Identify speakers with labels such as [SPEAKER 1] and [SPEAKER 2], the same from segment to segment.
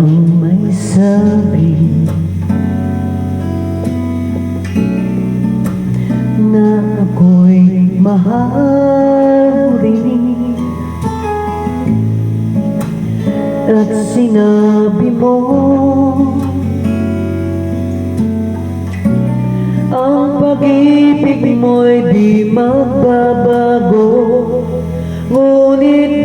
[SPEAKER 1] ang may Na ako'y mahal At sinabi mo Ang pag-ibig mo'y di magbabago. Ngunit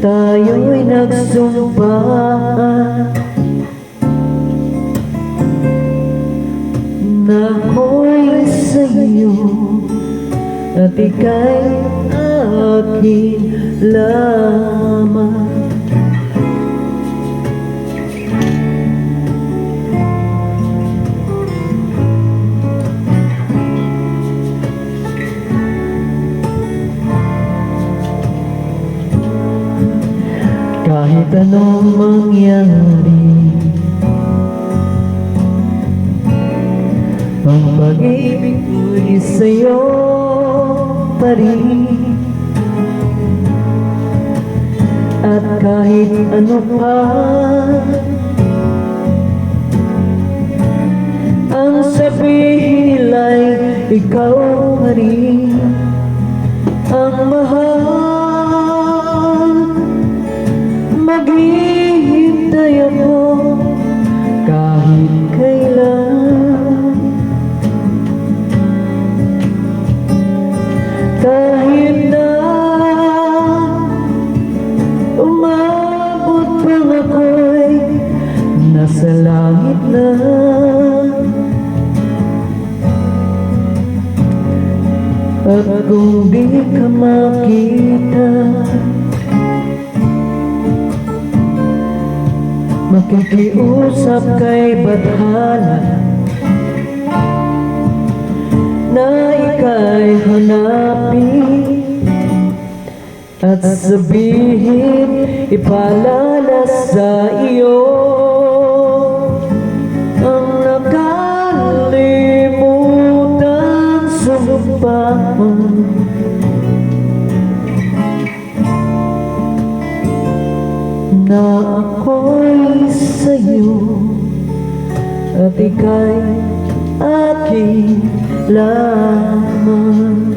[SPEAKER 1] Tayo'y nagsumpa. Na ako'y sa'yo At ika'y akin lamang Kahit anong mangyari Ang pag-ibig ko'y sa'yo pa rin. At kahit ano pa Ang sabihin nila'y ikaw pa rin langit na. At kung di ka makita Makikiusap kay Bathala Na ika'y hanapin At sabihin ipalala sa iyo na ako'y sa'yo at ika'y aking lamang.